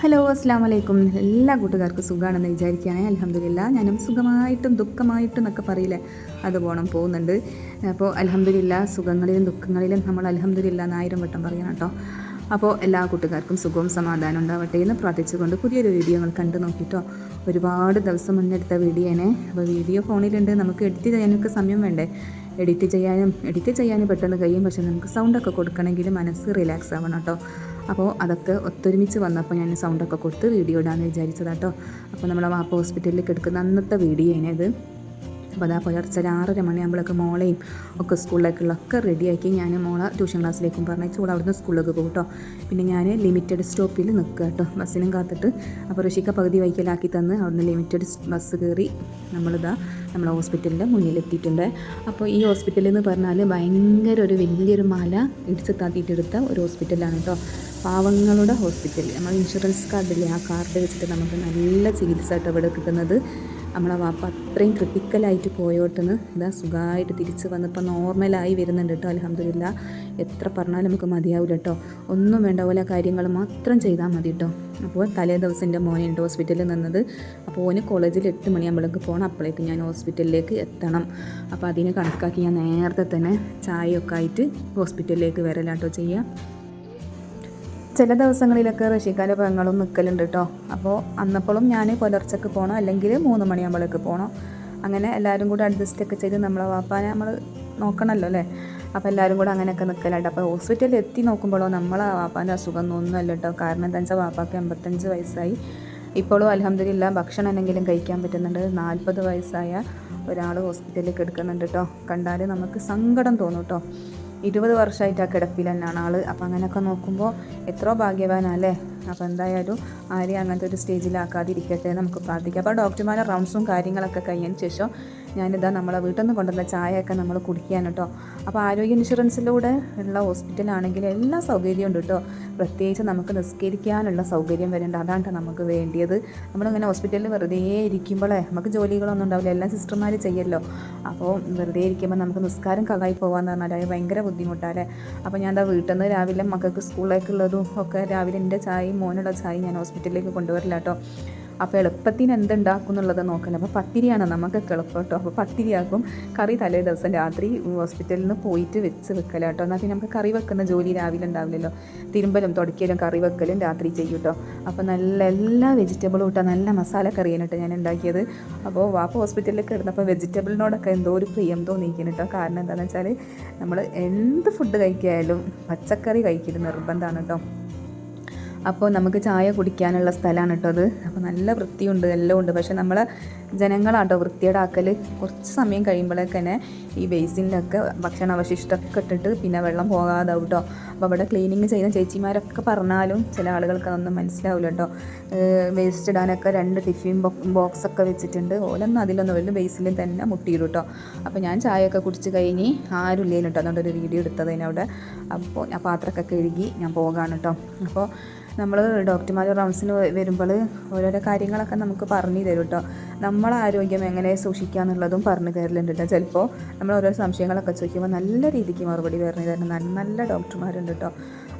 Hello അസ്സാം വലൈക്കും എല്ലാ കൂട്ടുകാർക്കും സുഖമാണെന്ന് വിചാരിക്കുകയാണ്. അലഹമില്ല ഞാനും സുഖമായിട്ടും ദുഃഖമായിട്ടും എന്നൊക്കെ പറയില്ലേ? അത് പോകണം പോകുന്നുണ്ട്. അപ്പോൾ അലഹമില്ല സുഖങ്ങളിലും ദുഃഖങ്ങളിലും നമ്മൾ അലഹമില്ല എന്നായിരം വട്ടം പറയണം കേട്ടോ. അപ്പോൾ എല്ലാ കൂട്ടുകാർക്കും സുഖവും സമാധാനം ഉണ്ടാവട്ടെ എന്ന് പ്രാർത്ഥിച്ചുകൊണ്ട് പുതിയൊരു വീഡിയോ ഞങ്ങൾ കണ്ടു നോക്കിയിട്ടോ ഒരുപാട് ദിവസം മുന്നെടുത്ത വീഡിയോനെ അപ്പോൾ വീഡിയോ ഫോണിലുണ്ട്. നമുക്ക് എഡിറ്റ് ചെയ്യാനൊക്കെ സമയം വേണ്ടേ? എഡിറ്റ് ചെയ്യാനും എഡിറ്റ് ചെയ്യാനും പെട്ടെന്ന് കഴിയും. പക്ഷേ നമുക്ക് സൗണ്ടൊക്കെ കൊടുക്കണമെങ്കിൽ മനസ്സ് റിലാക്സ് ആവണം കേട്ടോ. അപ്പോൾ അതൊക്കെ ഒത്തൊരുമിച്ച് വന്നപ്പോൾ ഞാൻ സൗണ്ടൊക്കെ കൊടുത്ത് വീഡിയോ ഇടാമെന്ന് വിചാരിച്ചതാട്ടോ. അപ്പോൾ നമ്മളെ വാപ്പ ഹോസ്പിറ്റലിൽ കിടക്കുന്ന അന്നത്തെ വീഡിയോ ഇത്. അപ്പോൾ അതാ പുലർച്ചെ ആറര മണിയാകുമ്പോഴൊക്കെ മോളെയും ഒക്കെ സ്കൂളിലേക്കുള്ള ഒക്കെ റെഡിയാക്കി ഞാൻ മോളെ ട്യൂഷൻ ക്ലാസ്സിലേക്കും പറഞ്ഞാൽ ചൂട് അവിടുന്ന് സ്കൂളിലേക്ക് പോകും കേട്ടോ പിന്നെ ഞാൻ ലിമിറ്റഡ് സ്റ്റോപ്പിൽ നിൽക്കുക കേട്ടോ ബസ്സിനും കാത്തിട്ട്. അപ്പോൾ ഋഷിക്ക പകുതി വൈക്കലാക്കി തന്ന് അവിടുന്ന് ലിമിറ്റഡ് ബസ് കയറി നമ്മളിതാ നമ്മളെ ഹോസ്പിറ്റലിന്റെ മുന്നിലെത്തിയിട്ടുണ്ട്. അപ്പോൾ ഈ ഹോസ്പിറ്റൽ എന്ന് പറഞ്ഞാൽ ഭയങ്കര ഒരു വലിയൊരു മല ഇടിച്ച് താത്തിയിട്ടെടുത്ത ഒരു ഹോസ്പിറ്റലാണ് കേട്ടോ പാവങ്ങളുടെ ഹോസ്പിറ്റൽ. നമ്മൾ ഇൻഷുറൻസ് കാർഡില്ലേ ആ കാർഡ് വെച്ചിട്ട് നമുക്ക് നല്ല ചികിത്സ ആയിട്ട് അവിടെ കിട്ടുന്നത്. നമ്മളെ വാപ്പ അത്രയും ക്രിട്ടിക്കലായിട്ട് പോയോട്ടെന്ന് ഇതാ സുഖമായിട്ട് തിരിച്ച് വന്നപ്പോൾ നോർമലായി വരുന്നുണ്ട് കേട്ടോ അലഹമില്ല എത്ര പറഞ്ഞാലും നമുക്ക് മതിയാവില്ല കേട്ടോ. ഒന്നും വേണ്ട പോലെ കാര്യങ്ങൾ മാത്രം ചെയ്താൽ മതി കേട്ടോ. അപ്പോൾ തലേ ദിവസം എന്റെ മോനുണ്ട് ഹോസ്പിറ്റലിൽ നിന്നത്. അപ്പോൾ ഓന് കോളേജിൽ എട്ട് മണിയാകുമ്പോഴേക്ക് പോകണം അപ്പോഴേക്ക് ഞാൻ ഹോസ്പിറ്റലിലേക്ക് എത്തണം. അപ്പോൾ അതിനെ കണക്കാക്കി ഞാൻ നേരത്തെ തന്നെ ചായയൊക്കെ ആയിട്ട് ഹോസ്പിറ്റലിലേക്ക് വരലാട്ടോ ചെയ്യുക. ചില ദിവസങ്ങളിലൊക്കെ ഋഷിക്കാല പെങ്ങളും നിൽക്കലുണ്ട് കേട്ടോ അപ്പോൾ അന്നപ്പോഴും ഞാൻ പുലർച്ചക്ക് പോകണം അല്ലെങ്കിൽ മൂന്ന് മണിയാകുമ്പോഴേക്ക് പോകണം അങ്ങനെ എല്ലാവരും കൂടെ അഡ്ജസ്റ്റ് ഒക്കെ ചെയ്ത് നമ്മളെ വാപ്പാനെ നമ്മൾ നോക്കണമല്ലോ അല്ലേ? അപ്പോൾ എല്ലാവരും കൂടെ അങ്ങനെയൊക്കെ നിൽക്കലുണ്ട് അപ്പോൾ ഹോസ്പിറ്റലിൽ എത്തി നോക്കുമ്പോഴോ നമ്മളെ വാപ്പാന്റെ അസുഖം ഒന്നുമല്ല കേട്ടോ കാരണം എന്താ വെച്ചാൽ വാപ്പാക്ക് എൺപത്തഞ്ച് വയസ്സായി. ഇപ്പോഴും അലഹമ്മദില്ല ഭക്ഷണം എന്തെങ്കിലും കഴിക്കാൻ പറ്റുന്നുണ്ട്. നാൽപ്പത് വയസ്സായ ഒരാൾ ഹോസ്പിറ്റലിൽ കിടക്കുന്നുണ്ട് കേട്ടോ കണ്ടാൽ നമുക്ക് സങ്കടം തോന്നും കേട്ടോ ഇരുപത് വർഷമായിട്ട് ആ കിടപ്പിൽ തന്നെയാണ് ആൾ അപ്പം അങ്ങനെയൊക്കെ നോക്കുമ്പോൾ എത്രയോ ഭാഗ്യവാനല്ലേ അപ്പോൾ എന്തായാലും ആരെയും അങ്ങനത്തെ ഒരു സ്റ്റേജിലാക്കാതിരിക്കട്ടെ നമുക്ക് പ്രാർത്ഥിക്കാം. അപ്പോൾ ഡോക്ടർമാരുടെ റൗണ്ട്സും കാര്യങ്ങളൊക്കെ കഴിഞ്ഞതിന് ശേഷം ഞാനിതാ നമ്മളെ വീട്ടിൽ നിന്ന് കൊണ്ടുവന്ന ചായയൊക്കെ നമ്മൾ കുടിക്കാൻ കേട്ടോ. അപ്പോൾ ആരോഗ്യ ഇൻഷുറൻസിലൂടെ ഉള്ള ഹോസ്പിറ്റലാണെങ്കിൽ എല്ലാ സൗകര്യവും ഉണ്ട് കേട്ടോ. പ്രത്യേകിച്ച് നമുക്ക് നിസ്കരിക്കാനുള്ള സൗകര്യം വരേണ്ട അതാണ് നമുക്ക് വേണ്ടിയത്. നമ്മളിങ്ങനെ ഹോസ്പിറ്റലിൽ വെറുതെ ഇരിക്കുമ്പോഴേ നമുക്ക് ജോലികളൊന്നും ഉണ്ടാവില്ല. എല്ലാം സിസ്റ്റർമാർ ചെയ്യല്ലോ. അപ്പോൾ വെറുതെ ഇരിക്കുമ്പോൾ നമുക്ക് നിസ്കാരം കകായി പോകാമെന്ന് പറഞ്ഞാൽ അത് ഭയങ്കര ബുദ്ധിമുട്ടല്ലേ അപ്പോൾ ഞാൻ എന്താ വീട്ടിൽ നിന്ന് രാവിലെ മക്കൾക്ക് സ്കൂളിലേക്കുള്ളതും ഒക്കെ രാവിലെ എന്റെ ചായയും മോനുള്ള ചായയും ഞാൻ ഹോസ്പിറ്റലിലേക്ക് കൊണ്ടുവരില്ല കേട്ടോ അപ്പോൾ എളുപ്പത്തിന് എന്തുണ്ടാക്കും എന്നുള്ളത് നോക്കല അപ്പോൾ പത്തിരിയാണ് നമുക്കൊക്കെ എളുപ്പം കേട്ടോ അപ്പോൾ പത്തിരിയാക്കും. കറി തലേ ദിവസം രാത്രി ഹോസ്പിറ്റലിൽ നിന്ന് പോയിട്ട് വെച്ച് വെക്കല കേട്ടോ എന്നാൽ പിന്നെ നമുക്ക് കറി വെക്കുന്ന ജോലി രാവിലെ ഉണ്ടാവില്ലല്ലോ. തിരുമ്പലും തുടക്കലും കറി വെക്കലും രാത്രി ചെയ്യും കേട്ടോ അപ്പോൾ നല്ല എല്ലാ വെജിറ്റബിളും ഇട്ടാൽ നല്ല മസാല കറിയാണ് കേട്ടോ ഞാൻ ഉണ്ടാക്കിയത്. അപ്പോൾ വാപ്പ ഹോസ്പിറ്റലിൽ കിടന്നപ്പോൾ വെജിറ്റബിളിനോടൊക്കെ എന്തോ ഒരു പ്രിയം തോന്നിയിരിക്കുന്നു കേട്ടോ കാരണം എന്താണെന്ന് വെച്ചാൽ നമ്മൾ എന്ത് ഫുഡ് കഴിക്കായാലും പച്ചക്കറി കഴിക്കരുത് നിർബന്ധമാണ് കേട്ടോ അപ്പോൾ നമുക്ക് ചായ കുടിക്കാനുള്ള സ്ഥലമാണ് കേട്ടോ അത്. അപ്പോൾ നല്ല വൃത്തിയുണ്ട് എല്ലാം ഉണ്ട്. പക്ഷേ നമ്മളെ ജനങ്ങളാട്ടോ വൃത്തിയുടെ ആക്കൽ കുറച്ച് സമയം കഴിയുമ്പോഴേക്ക് തന്നെ ഈ ബേസിനിലൊക്കെ ഭക്ഷണ അവശിഷ്ടമൊക്കെ ഇട്ടിട്ട് പിന്നെ വെള്ളം പോകാതാവും കേട്ടോ അപ്പോൾ അവിടെ ക്ലീനിങ് ചെയ്യുന്ന ചേച്ചിമാരൊക്കെ പറഞ്ഞാലും ചില ആളുകൾക്ക് അതൊന്നും മനസ്സിലാവില്ല കേട്ടോ വേസ്റ്റ് ഇടാനൊക്കെ രണ്ട് ടിഫിൻ ബോക്സ് ഒക്കെ വെച്ചിട്ടുണ്ട്. ഓലൊന്നും അതിലൊന്നും വലിയ ബേസിലും തന്നെ മുട്ടിയിടും കേട്ടോ അപ്പോൾ ഞാൻ ചായയൊക്കെ കുടിച്ച് കഴിഞ്ഞ് ആരും ഇല്ലേലും കേട്ടോ അതുകൊണ്ട് ഒരു വീഡിയോ എടുത്തതിന് അവിടെ. അപ്പോൾ ഞാൻ പാത്രമൊക്കെ കഴുകി ഞാൻ പോകാണ് കേട്ടോ അപ്പോൾ നമ്മൾ ഡോക്ടർമാർ റൗണ്ട്സിന് വരുമ്പോൾ ഓരോരോ കാര്യങ്ങളൊക്കെ നമുക്ക് പറഞ്ഞു തരും കേട്ടോ നമ്മളെ ആരോഗ്യം എങ്ങനെ സൂക്ഷിക്കുക എന്നുള്ളതും പറഞ്ഞു തരലുണ്ട് കേട്ടോ ചിലപ്പോൾ നമ്മൾ ഓരോ സംശയങ്ങളൊക്കെ ചോദിക്കുമ്പോൾ നല്ല രീതിക്ക് മറുപടി പറഞ്ഞു തരുന്ന നല്ല ഡോക്ടർമാരുണ്ട് കേട്ടോ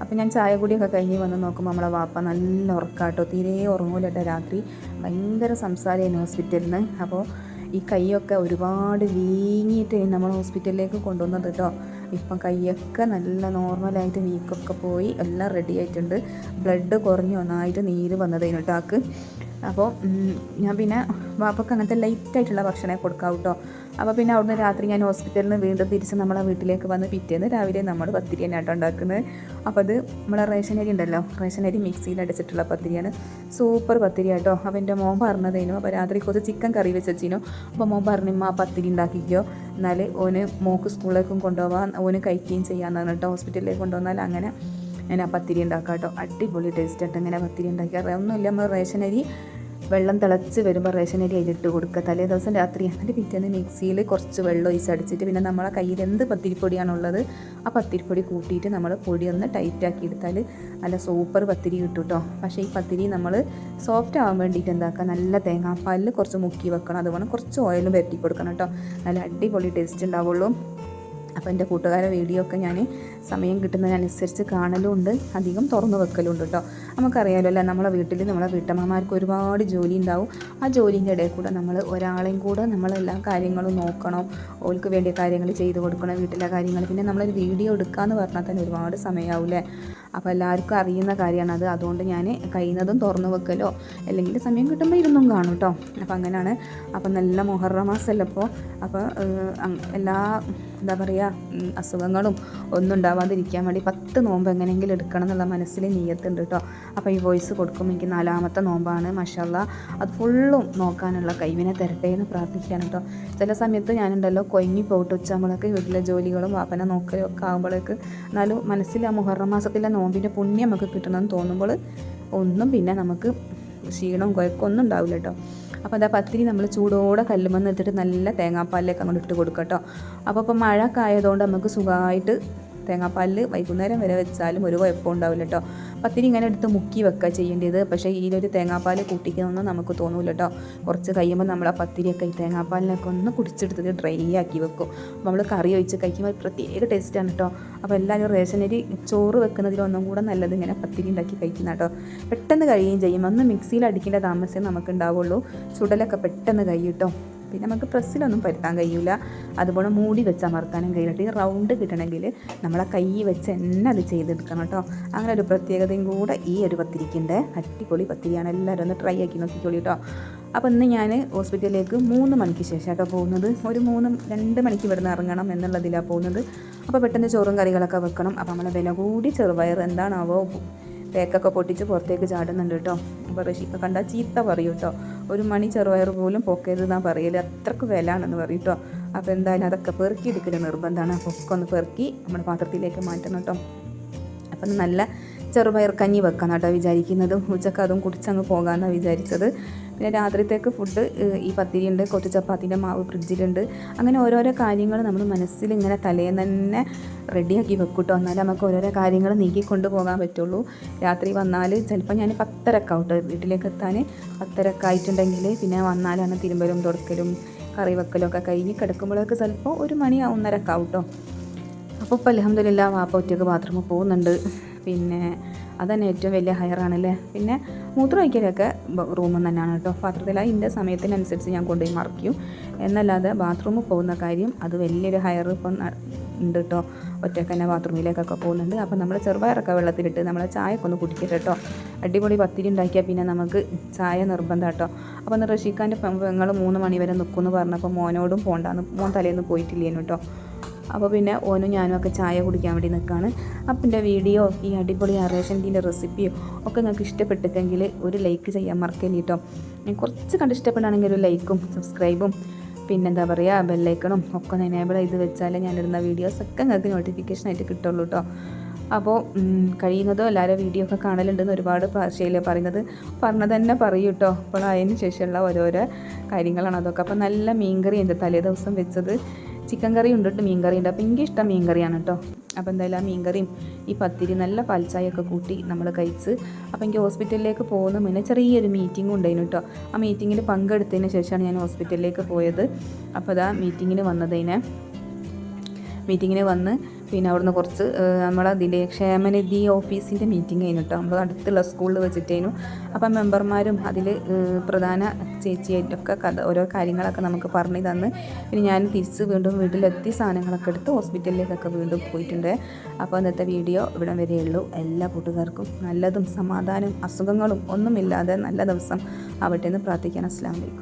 അപ്പം ഞാൻ ചായ കൂടിയൊക്കെ കഴിഞ്ഞ് വന്ന് നോക്കുമ്പോൾ നമ്മളെ വാപ്പ നല്ല ഉറക്കാട്ടോ. തീരെ ഉറങ്ങൂല കേട്ടോ രാത്രി. ഭയങ്കര സംസാരമായിരുന്നു ഹോസ്പിറ്റലിൽ നിന്ന് അപ്പോൾ ഈ കൈയൊക്കെ ഒരുപാട് വീങ്ങിയിട്ട് നമ്മൾ ഹോസ്പിറ്റലിലേക്ക് കൊണ്ടുവന്നത് കേട്ടോ ഇപ്പം കൈയൊക്കെ നല്ല നോർമലായിട്ട് വീക്കൊക്കെ പോയി. എല്ലാം റെഡി ആയിട്ടുണ്ട്. ബ്ലഡ് കുറഞ്ഞ് ഒന്നായിട്ട് നീര് വന്നതേനു കേട്ടോ ആക്ക് അപ്പോൾ ഞാൻ പിന്നെ വാപ്പക്ക് അങ്ങനത്തെ ലൈറ്റായിട്ടുള്ള ഭക്ഷണമേ കൊടുക്കാം കേട്ടോ അപ്പോൾ പിന്നെ അവിടുന്ന് രാത്രി ഞാൻ ഹോസ്പിറ്റലിൽ നിന്ന് വീണ്ടും തിരിച്ച് നമ്മളെ വീട്ടിലേക്ക് വന്ന് പിറ്റേന്ന് രാവിലെ നമ്മൾ പത്തിരി തന്നെയാട്ടോ ഉണ്ടാക്കുന്നത്. അപ്പോൾ അത് നമ്മളെ റേഷൻ അരി ഉണ്ടല്ലോ റേഷൻ അരി മിക്സിയിൽ അടിച്ചിട്ടുള്ള പത്തിരിയാണ്. സൂപ്പർ പത്തിരി കേട്ടോ അപ്പോൾ എന്റെ മോൻ പറഞ്ഞതേനു. അപ്പോൾ രാത്രി കുറച്ച് ചിക്കൻ കറി വെച്ചിനു അപ്പോൾ മോൻ പറഞ്ഞു ആ പത്തിരി ഉണ്ടാക്കിക്കോ. എന്നാൽ ഓന് മോക്ക് സ്കൂളിലേക്കും കൊണ്ടുപോകാൻ ഓന് കഴിക്കുകയും ചെയ്യാമെന്നാണ് കേട്ടോ ഹോസ്പിറ്റലിലേക്ക് കൊണ്ടുവന്നാൽ അങ്ങനെ ഞാൻ ആ പത്തിരി ഉണ്ടാക്കാം കേട്ടോ. അടിപൊളി ടേസ്റ്റ് ആയിട്ട് ഇങ്ങനെ പത്തിരി ഉണ്ടാക്കി. ഒന്നുമില്ല നമ്മൾ റേഷൻ അരി വെള്ളം തിളച്ച് വരുമ്പോൾ റേഷൻ അരി അതിലിട്ട് കൊടുക്കുക. തലേ ദിവസം രാത്രി എന്നിട്ട് പിറ്റേന്ന് മിക്സിയിൽ കുറച്ച് വെള്ളം ഒഴിച്ച് അടിച്ചിട്ട് പിന്നെ നമ്മളെ കയ്യിൽ എന്ത് പത്തിരിപ്പൊടിയാണുള്ളത് ആ പത്തിരിപ്പൊടി കൂട്ടിയിട്ട് നമ്മൾ പൊടി ഒന്ന് ടൈറ്റാക്കി എടുത്താൽ നല്ല സൂപ്പർ പത്തിരി കിട്ടും കേട്ടോ. പക്ഷേ ഈ പത്തിരി നമ്മൾ സോഫ്റ്റ് ആവാൻ വേണ്ടിയിട്ട് എന്താക്കുക നല്ല തേങ്ങാപ്പാലിൽ കുറച്ച് മുക്കി വെക്കണം. അതുപോലെ കുറച്ച് ഓയിലും വരട്ടി കൊടുക്കണം കേട്ടോ. നല്ല അടിപൊളി ടേസ്റ്റ് ഉണ്ടാവുള്ളൂ. അപ്പോൾ എന്റെ കൂട്ടുകാരെ വീഡിയോ ഒക്കെ ഞാൻ സമയം കിട്ടുന്നതിനനുസരിച്ച് കാണലും ഉണ്ട് അധികം തുറന്നു വെക്കലും ഉണ്ട് കേട്ടോ. നമുക്കറിയാമല്ലോ അല്ല? നമ്മളെ വീട്ടിൽ നമ്മളെ വീട്ടമ്മമാർക്ക് ഒരുപാട് ജോലി ഉണ്ടാവും. ആ ജോലിന്റെ ഇടയിൽ കൂടെ നമ്മൾ ഒരാളെയും കൂടെ നമ്മളെല്ലാ കാര്യങ്ങളും നോക്കണം. ഓൾക്ക് വേണ്ടിയ കാര്യങ്ങൾ ചെയ്തു കൊടുക്കണം വീട്ടിലെ കാര്യങ്ങൾ. പിന്നെ നമ്മളൊരു വീഡിയോ എടുക്കുക എന്ന് പറഞ്ഞാൽ തന്നെ ഒരുപാട് സമയമാവില്ലേ അപ്പോൾ എല്ലാവർക്കും അറിയുന്ന കാര്യമാണ് അത്. അതുകൊണ്ട് ഞാൻ കഴിയുന്നതും തുറന്നു വെക്കലോ അല്ലെങ്കിൽ സമയം കിട്ടുമ്പോൾ ഇരുന്നും കാണും കേട്ടോ അപ്പോൾ അങ്ങനെയാണ്. അപ്പോൾ നല്ല മൊഹറ മാസമല്ല അപ്പോൾ അപ്പോൾ എല്ലാ എന്താ പറയുക അസുഖങ്ങളും ഒന്നും ഉണ്ടാവാതിരിക്കാൻ വേണ്ടി പത്ത് നോമ്പ് എങ്ങനെയെങ്കിലും എടുക്കണം എന്നുള്ള മനസ്സിൽ നീയത്തുണ്ട് കേട്ടോ അപ്പോൾ ഈ വോയിസ് കൊടുക്കുമ്പോൾ എനിക്ക് നാലാമത്തെ നോമ്പാണ്. മഷാല്ല അത് ഫുള്ളും നോക്കാനുള്ള കൈവിനെ തരട്ടെ എന്ന് പ്രാർത്ഥിക്കുകയാണ് കേട്ടോ ചില സമയത്ത് ഞാനുണ്ടല്ലോ കൊങ്ങി പോയിട്ട് ഉച്ചാകുമ്പോഴൊക്കെ വീട്ടിലെ ജോലികളും വാപ്പന നോക്കലും ഒക്കെ ആകുമ്പോഴേക്ക് എന്നാലും മനസ്സിൽ ആ നോമ്പിന്റെ പുണ്യം നമുക്ക് കിട്ടണമെന്ന് തോന്നുമ്പോൾ ഒന്നും പിന്നെ നമുക്ക് ക്ഷീണവും കുഴക്കമൊന്നും ഉണ്ടാവില്ല കേട്ടോ. അപ്പോൾ അതാ പത്തിരി നമ്മൾ ചൂടോടെ കല്ലുമെന്ന് ഇട്ടിട്ട് നല്ല തേങ്ങാപ്പാലിലേക്ക് അങ്ങോട്ട് ഇട്ട് കൊടുക്കാം കേട്ടോ. അപ്പോൾ ഇപ്പോൾ മഴ ഒക്കെ ആയതുകൊണ്ട് നമുക്ക് സുഖമായിട്ട് തേങ്ങാപ്പാലിൽ വൈകുന്നേരം വരെ വെച്ചാലും ഒരു കുഴപ്പം ഉണ്ടാവില്ല കേട്ടോ പത്തിരി ഇങ്ങനെ എടുത്ത് മുക്കി വെക്കുക ചെയ്യേണ്ടത്. പക്ഷേ ഈ ഒരു തേങ്ങാപ്പാൽ കൂട്ടിക്കുന്നൊന്നും നമുക്ക് തോന്നൂല കേട്ടോ കുറച്ച് കഴിയുമ്പോൾ നമ്മൾ ആ പത്തിരിയൊക്കെ ഈ തേങ്ങാപ്പാലിനൊക്കെ ഒന്ന് കുടിച്ചെടുത്തിട്ട് ഡ്രൈ ആക്കി വെക്കും. നമ്മൾ കറി ഒഴിച്ച് കഴിക്കുമ്പോൾ പ്രത്യേക ടേസ്റ്റാണ് കേട്ടോ അപ്പോൾ എല്ലാവരും റേഷനരി ചോറ് വെക്കുന്നതിലൊന്നും കൂടെ നല്ലത് ഇങ്ങനെ പത്തിരി ഉണ്ടാക്കി കഴിക്കുന്ന കേട്ടോ പെട്ടെന്ന് കഴിയുകയും ചെയ്യും. ഒന്ന് മിക്സിയിൽ അടിക്കേണ്ട താമസം നമുക്ക് ഉണ്ടാവുള്ളൂ ചുടലൊക്കെ പെട്ടെന്ന് കഴിയും കേട്ടോ പിന്നെ നമുക്ക് പ്രസ്സിലൊന്നും പരുത്താൻ കഴിയില്ല അതുപോലെ മൂടി വെച്ച് അമർത്താനും കഴിയില്ല. ഈ റൗണ്ട് കിട്ടണമെങ്കിൽ നമ്മളെ കൈ വെച്ച് എന്നെ അത് ചെയ്തെടുക്കണം കേട്ടോ. അങ്ങനെ ഒരു പ്രത്യേകതയും കൂടെ ഈ ഒരു പത്തിരിക്കുണ്ട് അടിപൊളി പത്തിരിയാണ്. എല്ലാവരും ഒന്ന് ട്രൈ ആക്കി നോക്കിക്കോളി കേട്ടോ. അപ്പോൾ ഇന്ന് ഞാൻ ഹോസ്പിറ്റലിലേക്ക് മൂന്ന് മണിക്ക് ശേഷമൊക്കെ പോകുന്നത്. ഒരു മൂന്ന് രണ്ട് മണിക്ക് ഇവിടുന്ന് ഇറങ്ങണം എന്നുള്ളതിലാണ് പോകുന്നത്. അപ്പോൾ പെട്ടെന്ന് ചോറും കറികളൊക്കെ വെക്കണം. അപ്പോൾ നമ്മളെ വില കൂടി ചെറുപയർ എന്താണാവോ തേക്കൊക്കെ പൊട്ടിച്ച് പുറത്തേക്ക് ചാടുന്നുണ്ട് കേട്ടോ. അപ്പോൾ റഷീക്ക കണ്ടാൽ ചീത്ത പറയും കേട്ടോ. ഒരു മണി ചെറുപയർ പോലും പൊക്കരുത് എന്നാണ് പറയൽ അത്രയ്ക്ക് വിലയാണെന്ന് പറയും കേട്ടോ. അപ്പോൾ എന്തായാലും അതൊക്കെ പെറുക്കി എടുക്കൽ നിർബന്ധമാണ് അപ്പോൾ ഒക്കെ ഒന്ന് പെറുക്കി നമ്മുടെ പാത്രത്തിലേക്ക് മാറ്റണം കേട്ടോ. അപ്പം നല്ല ചെറുപയർ കഞ്ഞി വെക്കാം കേട്ടോ വിചാരിക്കുന്നത്. ഉച്ചയ്ക്ക് അതും കുടിച്ചങ്ങ് പോകാമെന്നാണ് വിചാരിച്ചത്. പിന്നെ രാത്രിത്തേക്ക് ഫുഡ് ഈ പത്തിരിയുണ്ട് കുറച്ച് ചപ്പാത്തിന്റെ മാവ് ഫ്രിഡ്ജിലുണ്ട്. അങ്ങനെ ഓരോരോ കാര്യങ്ങൾ നമ്മൾ മനസ്സിൽ ഇങ്ങനെ തലേന്ന് തന്നെ റെഡിയാക്കി വെക്കും കേട്ടോ എന്നാലേ നമുക്ക് ഓരോരോ കാര്യങ്ങൾ നീക്കിക്കൊണ്ട് പോകാൻ പറ്റുള്ളൂ. രാത്രി വന്നാൽ ചിലപ്പോൾ ഞാൻ പത്തരക്കാവും കേട്ടോ വീട്ടിലേക്ക് എത്താൻ പത്തരക്കായിട്ടുണ്ടെങ്കിൽ പിന്നെ വന്നാലാണ് തിരുമ്പലും തുടക്കലും കറി വെക്കലും ഒക്കെ കഴിഞ്ഞ് കിടക്കുമ്പോഴൊക്കെ ചിലപ്പോൾ ഒരു മണി ഒന്നരക്കാവും കേട്ടോ. അപ്പോൾ ഇപ്പോൾ അലഹമ്മദില്ല വാപ്പ ഒറ്റയ്ക്ക് ബാത്റൂമിൽ പോകുന്നുണ്ട്. പിന്നെ അതന്നെ ഏറ്റവും വലിയ ഹയറാണല്ലേ? പിന്നെ മൂത്രം ഒഴിക്കലൊക്കെ റൂമിൽ തന്നെയാണ് കേട്ടോ. പാത്രത്തിൽ അതിന്റെ സമയത്തിനനുസരിച്ച് ഞാൻ കൊണ്ടുപോയി മറിക്കും. എന്നല്ലാതെ ബാത്റൂമിൽ പോകുന്ന കാര്യം അത് വലിയൊരു ഹയർ ഇപ്പം ഉണ്ട് കേട്ടോ. ഒറ്റയ്ക്ക് തന്നെ ബാത്റൂമിലേക്കൊക്കെ പോകുന്നുണ്ട്. അപ്പം നമ്മൾ ചെറുപയറൊക്കെ വെള്ളത്തിലിട്ട് നമ്മളെ ചായയൊക്കെ ഒന്ന് കുടിക്കട്ടെ കേട്ടോ. അടിപൊളി പത്തിരി ഉണ്ടാക്കിയാൽ പിന്നെ നമുക്ക് ചായ നിർബന്ധം കേട്ടോ. അപ്പോൾ ഒന്ന് റഷീഖാന്റെ പെങ്ങൾ മൂന്ന് മണി വരെ നിൽക്കുമെന്ന് പറഞ്ഞപ്പോൾ മോനോടും പോകണ്ടാന്ന് മോൻ തലേന്ന് പോയിട്ടില്ലേനു കേട്ടോ. അപ്പോൾ പിന്നെ ഓനും ഞാനും ഒക്കെ ചായ കുടിക്കാൻ വേണ്ടി നിൽക്കുകയാണ് അപ്പം എന്റെ വീഡിയോ ഈ അടിപൊളി അറേഷന്റെ റെസിപ്പിയോ ഒക്കെ നിങ്ങൾക്ക് ഇഷ്ടപ്പെട്ടിട്ടെങ്കിൽ ഒരു ലൈക്ക് ചെയ്യാൻ മറക്കല്ലേ കേട്ടോ. കുറച്ച് കണ്ട് ഇഷ്ടപ്പെടുകയാണെങ്കിൽ ഒരു ലൈക്കും സബ്സ്ക്രൈബും പിന്നെന്താ പറയുക ബെല്ലൈക്കണും ഒക്കെ ഒന്ന് എനേബിൾ ചെയ്ത് വെച്ചാലേ ഞാനിടുന്ന വീഡിയോസൊക്കെ നിങ്ങൾക്ക് നോട്ടിഫിക്കേഷൻ ആയിട്ട് കിട്ടുള്ളൂ കേട്ടോ. അപ്പോൾ കഴിയുന്നതോ എല്ലാവരും വീഡിയോ ഒക്കെ കാണലുണ്ടെന്ന് ഒരുപാട് ഭാഷയിൽ പറയുന്നത് പറഞ്ഞത് തന്നെ പറയൂ കേട്ടോ. അപ്പോൾ അതിന് ശേഷമുള്ള ഓരോരോ കാര്യങ്ങളാണ് അതൊക്കെ. അപ്പോൾ നല്ല മീൻകറി എന്റെ തലേ ദിവസം വെച്ചത്. ചിക്കൻ കറി ഉണ്ട് കേട്ടോ മീൻ കറി ഉണ്ട്. അപ്പോൾ എനിക്ക് ഇഷ്ടം മീൻ കറിയാണ് കേട്ടോ. അപ്പോൾ എന്തായാലും ആ മീൻ കറിയും ഈ പത്തിരി നല്ല പാൽച്ചായൊക്കെ കൂട്ടി നമ്മൾ കഴിച്ച് അപ്പോൾ എനിക്ക് ഹോസ്പിറ്റലിലേക്ക് പോകുന്ന മുന്നേ ചെറിയൊരു മീറ്റിംഗ് ഉണ്ടായിരുന്നു കേട്ടോ. ആ മീറ്റിങ്ങിൽ പങ്കെടുത്തതിന് ശേഷമാണ് ഞാൻ ഹോസ്പിറ്റലിലേക്ക് പോയത്. അപ്പോൾ അതാ മീറ്റിങ്ങിന് വന്നതിനെ. മീറ്റിങ്ങിന് വന്ന് പിന്നെ അവിടുന്ന് കുറച്ച് നമ്മളെ അതിന്റെ ക്ഷേമനിധി ഓഫീസിന്റെ മീറ്റിംഗ് ആയിരുന്നു കേട്ടോ. നമ്മൾ അടുത്തുള്ള സ്കൂളിൽ വെച്ചിട്ടായിരുന്നു അപ്പം മെമ്പർമാരും അതിൽ പ്രധാന ചേച്ചിയായിട്ടൊക്കെ കഥ ഓരോ കാര്യങ്ങളൊക്കെ നമുക്ക് പറഞ്ഞു തന്ന്. പിന്നെ ഞാൻ തിരിച്ച് വീണ്ടും വീട്ടിലെത്തി സാധനങ്ങളൊക്കെ എടുത്ത് ഹോസ്പിറ്റലിലേക്കൊക്കെ വീണ്ടും പോയിട്ടുണ്ട്. അപ്പോൾ ഇന്നത്തെ വീഡിയോ ഇവിടെ വരെയുള്ളൂ എല്ലാ കൂട്ടുകാർക്കും നല്ലതും സമാധാനവും അസുഖങ്ങളും ഒന്നുമില്ലാതെ നല്ല ദിവസം ആവട്ടെ എന്ന് പ്രാർത്ഥിക്കാൻ അസ്ലാം വലൈക്കും